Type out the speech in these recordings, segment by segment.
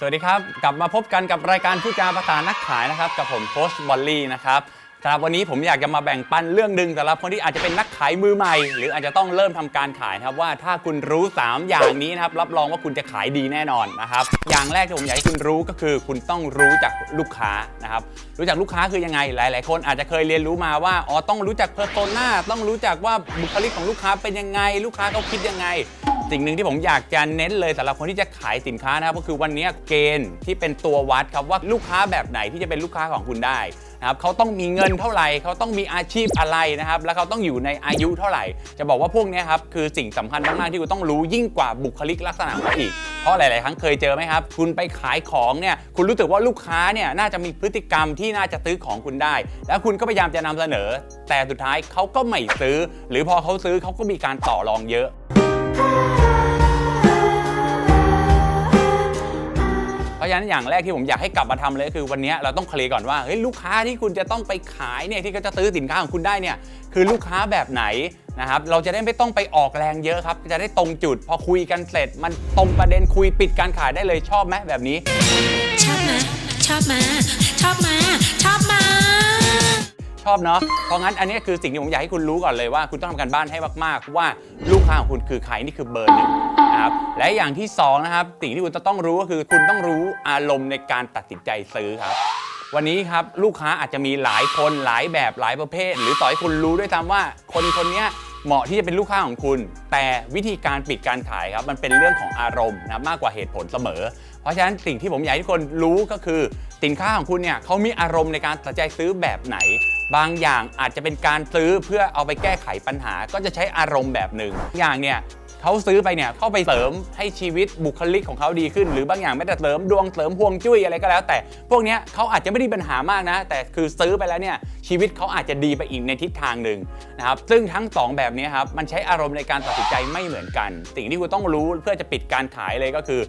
สวัสดีครับ กลับมาพบกันกับรายการผู้จาภาษานักขายนะครับ กับผมโค้ชบอลลี่นะครับสำหรับวันนี้ผมอยากจะมาแบ่งปันเรื่องหนึ่งสำหรับคนที่อาจจะเป็นนักขายมือใหม่ หรืออาจจะต้องเริ่มทำการขายนะครับว่าถ้าคุณรู้ 3 อย่างนี้นะครับรับรองว่าคุณจะขายดีแน่นอนนะครับอย่างแรกที่ผมอยากให้คุณรู้ก็คือ คุณต้องรู้จักลูกค้านะครับรู้จักลูกค้าคือยังไง หลาย ๆ คนอาจจะเคยเรียนรู้มาว่าอ๋อต้องรู้จักเพอร์โซนาต้องรู้จักว่าบุคลิกของลูกค้าเป็นยังไง ลูกค้าเขาคิดยังไง สิ่งหนึ่งที่ผมอยากจะเน้นเลยสำหรับคนที่จะขายสินค้านะครับก็คือวันนี้เกณฑ์ที่เป็นตัววัดครับว่าลูกค้าแบบไหนที่จะเป็นลูกค้าของคุณได้นะครับเขาต้องมีเงินเท่าไหร่เขาต้องมีอาชีพอะไรนะครับ แล้วเขาต้องอยู่ในอายุเท่าไหร่ จะบอกว่าพวกนี้ครับคือสิ่งสำคัญมากๆที่คุณต้องรู้ยิ่งกว่าบุคลิกลักษณะเขาอีกเพราะหลาย ๆ ครั้งเคยเจอไหมครับ คุณไปขายของเนี่ยคุณรู้สึกว่าลูกค้าเนี่ยน่าจะมีพฤติกรรมที่น่าจะซื้อของคุณได้ แล้วคุณก็พยายามจะนำเสนอ แต่สุดท้ายเขาก็ไม่ซื้อ หรือพอเขาซื้อเขาก็มีการต่อรองเยอะ ราะฉะนั้นอย่างแรกที่ผมอยากให้กลับมาทำเลยก็คือวันนี้เราต้องเคลียร์ก่อนว่าเฮ้ยลูกค้าที่คุณจะต้องไปขายเนี่ยที่เขาจะซื้อสินค้าของคุณได้เนี่ยคือลูกค้าแบบไหนนะครับเราจะได้ไม่ต้องไปออกแรงเยอะครับ จะได้ตรงจุด พอคุยกันเสร็จ มันตรงประเด็นคุยปิดการขายได้เลยชอบไหมแบบนี้ ชอบมาชอบมาชอบมาชอบมาชอบเนาะ เพราะงั้นอันนี้คือสิ่งที่ผมอยากให้คุณรู้ก่อนเลยว่า คุณต้องทำการบ้านให้มากๆว่าลูกค้าของคุณคือใครนี่คือเบอร์หนึ่ง นะครับและอย่างที่สองนะครับสิ่งที่คุณจะต้องรู้ก็คือคุณต้องรู้อารมณ์ในการตัดสินใจซื้อครับ วันนี้ครับลูกค้าอาจจะมีหลายคนหลายแบบหลายประเภท หรือต่อให้คุณรู้ด้วยซ้ำว่า คนคนนี้เหมาะที่จะเป็นลูกค้าของคุณ แต่วิธีการปิดการขายครับมันเป็นเรื่องของอารมณ์นะครับมากกว่าเหตุผลเสมอ เพราะฉะนั้นสิ่งที่ผมอยากให้ทุกคนรู้ก็คือ สินค้าของคุณเนี่ยเขามีอารมณ์ในการตัดใจซื้อแบบไหน บางอย่างอาจจะเป็นการซื้อเพื่อเอาไปแก้ไขปัญหา ก็จะใช้อารมณ์แบบหนึ่งอย่างเนี่ย เขาซื้อไปเนี่ยเข้าไปเสริมให้ชีวิตบุคลิกของเขาดีขึ้น หรือบางอย่างไม่ได้เสริมดวงเสริมพวงจุ้ยอะไรก็แล้ว แต่พวกนี้เขาอาจจะไม่ได้ปัญหามากนะ แต่คือซื้อไปแล้วเนี่ยชีวิตเขาอาจจะดีไปอีกในทิศทางหนึ่งนะครับซึ่งทั้งสองแบบนี้ครับมันใช้อารมณ์ในการตัดสินใจไม่เหมือนกัน สิ่งที่คุณต้องรู้เพื่อจะปิดการขายเลยก็คือ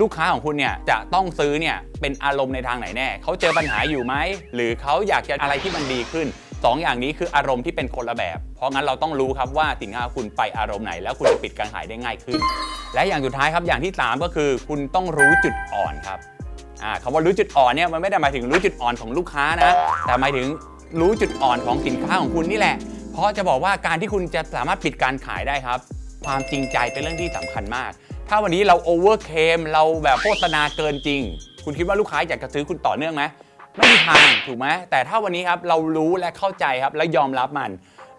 ลูกค้าของคุณเนี่ยจะต้องซื้อเนี่ยเป็นอารมณ์ในทางไหนแน่ เขาเจอปัญหาอยู่ไหม หรือเขาอยากจะอะไรที่มันดีขึ้น สองอย่างนี้คืออารมณ์ที่เป็นคนละแบบ เพราะงั้นเราต้องรู้ครับว่าสินค้าคุณไปอารมณ์ไหน แล้วคุณจะปิดการขายได้ง่ายขึ้น และอย่างสุดท้ายครับอย่างที่ 3 ก็คือ คุณต้องรู้จุดอ่อนครับอ่าคำว่ารู้จุดอ่อนเนี่ยมันไม่ได้หมายถึงรู้จุดอ่อนของลูกค้านะ แต่หมายถึงรู้จุดอ่อนของสินค้าของคุณนี่แหละ เพราะจะบอกว่าการที่คุณจะสามารถปิดการขายได้ครับ ความจริงใจเป็นเรื่องที่สำคัญมาก ถ้าวันนี้เราโอเวอร์เคมเราแบบโฆษณาเกินจริง คุณคิดว่าลูกค้าอยากจะซื้อคุณต่อเนื่องไหม ไม่มีทางถูกไหมแต่ถ้าวันนี้ครับเรารู้และเข้าใจครับและยอมรับมัน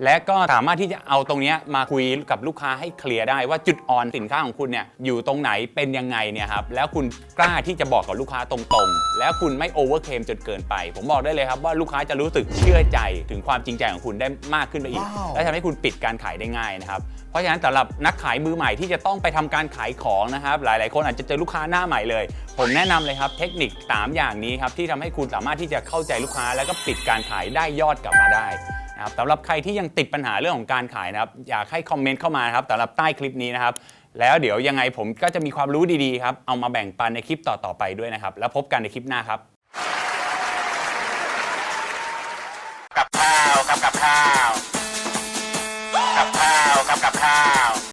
และก็สามารถที่จะเอาตรงเนี้ยมาคุยกับลูกค้าให้เคลียร์ได้ว่าจุดอ่อนสินค้าของคุณเนี่ยอยู่ตรงไหนเป็นยังไงเนี่ยครับแล้วคุณกล้าที่จะบอกกับลูกค้าตรงๆ แล้วคุณไม่โอเวอร์เคมจนเกินไป ผมบอกได้เลยครับว่าลูกค้าจะรู้สึกเชื่อใจถึงความจริงใจของคุณได้มากขึ้นไปอีกว้าวและทำให้คุณปิดการขายได้ง่ายนะครับเพราะฉะนั้นสำหรับนักขายมือใหม่ที่จะต้องไปทำการขายของนะครับหลาย ๆ คนอาจจะเจอลูกค้าหน้าใหม่เลย ผมแนะนำเลยครับเทคนิค 3 อย่างนี้ครับที่ทำให้คุณสามารถที่จะเข้าใจลูกค้า แล้วก็ปิดการขายได้ยอดกลับมาได้ นะครับสำหรับใครที่ยังติดปัญหาเรื่องของการขายนะครับอยากให้คอมเมนต์เข้ามานะครับสำหรับใต้คลิปนี้นะครับ แล้วเดี๋ยวยังไงผมก็จะมีความรู้ดีๆครับเอามาแบ่งปันในคลิปต่อๆไปด้วยนะครับ แล้วพบกันในคลิปหน้าครับ